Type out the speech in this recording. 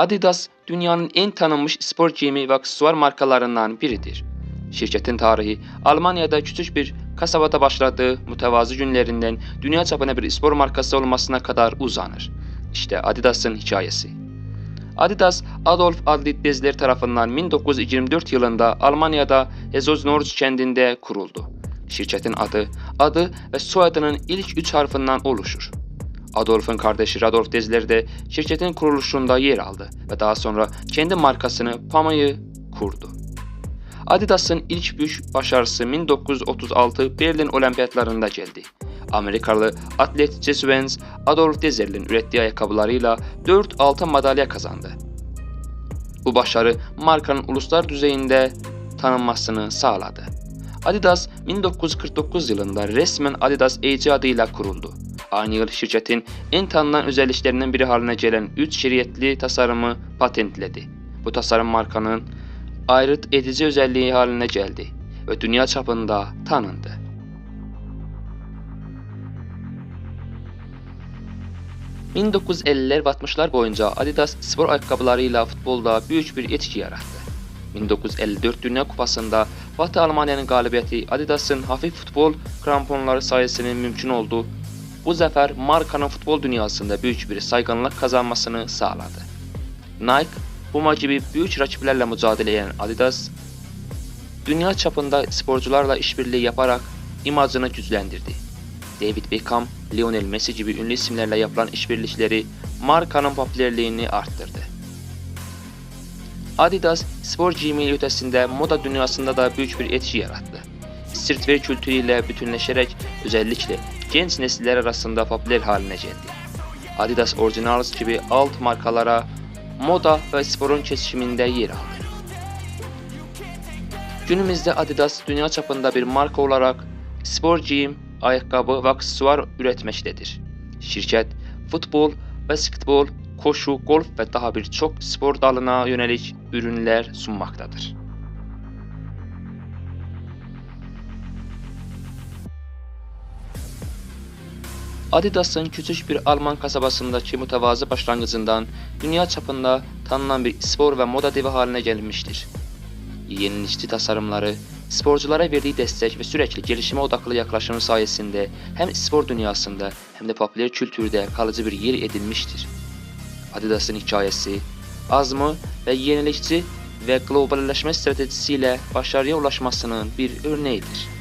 Adidas dünyanın en tanınmış spor giyimi ve aksesuar markalarından biridir. Şirketin tarihi Almanya'da küçük bir kasabada başladığı mütevazı günlerinden dünya çapına bir spor markası olmasına kadar uzanır. İşte Adidas'ın hikayesi. Adidas, Adolf Adlit Bezler tarafından 1924 yılında Almanya'da Ezoznord kendinde kuruldu. Şirketin adı, adı ve soyadının ilk üç harfinden oluşur. Adolf'un kardeşi Radolf Dezler de şirketin kuruluşunda yer aldı ve daha sonra kendi markasını Pama'yı kurdu. Adidas'ın ilk büyük başarısı 1936 Berlin Olimpiyatlarında geldi. Amerikalı atlet Jesse Owens, Adolf Dezer'in ürettiği ayakkabılarıyla 4 altın madalya kazandı. Bu başarı markanın uluslar düzeyinde tanınmasını sağladı. Adidas 1949 yılında resmen Adidas AG adıyla kuruldu. Aynı yıl şirketin en tanınan özelliklerinden biri haline gelen 3 şeritli tasarımı patentledi. Bu tasarım markanın ayrıt edici özelliği haline geldi ve dünya çapında tanındı. ...1950'ler ve 60'lar boyunca Adidas spor ayakkabılarıyla futbolda büyük bir etki yarattı. 1954 Dünya Kupası'nda Batı Almanya'nın galibiyeti Adidas'ın hafif futbol kramponları sayesinde mümkün oldu. Bu zafer markanın futbol dünyasında büyük bir saygınlık kazanmasını sağladı. Nike, Puma gibi büyük rakiplerle mücadele eden Adidas, dünya çapında sporcularla işbirliği yaparak imajını güçlendirdi. David Beckham, Lionel Messi gibi ünlü isimlerle yapılan işbirlikleri markanın popülerliğini arttırdı. Adidas spor giyimi ötesinde moda dünyasında da büyük bir etki yarattı. Streetwear kültürüyle bütünleşerek özellikle genç nesiller arasında popüler haline geldi. Adidas Originals gibi alt markalara moda ve sporun kesişiminde yer aldı. Günümüzde Adidas dünya çapında bir marka olarak spor giyim, ayakkabı ve aksesuar üretmektedir. Şirket futbol, basketbol, koşu, golf ve daha birçok spor dalına yönelik ürünler sunmaktadır. Adidas'ın küçük bir Alman kasabasındaki mütevazı başlangıcından dünya çapında tanınan bir spor ve moda devi haline gelmiştir. Yenilikçi tasarımları, sporculara verdiği destek ve sürekli gelişime odaklı yaklaşımı sayesinde hem spor dünyasında hem de popüler kültürde kalıcı bir yer edinmiştir. Adidas'ın hikayesi, azmı ve yenilikçi ve globalleşme stratejisiyle başarıya ulaşmasının bir örneğidir.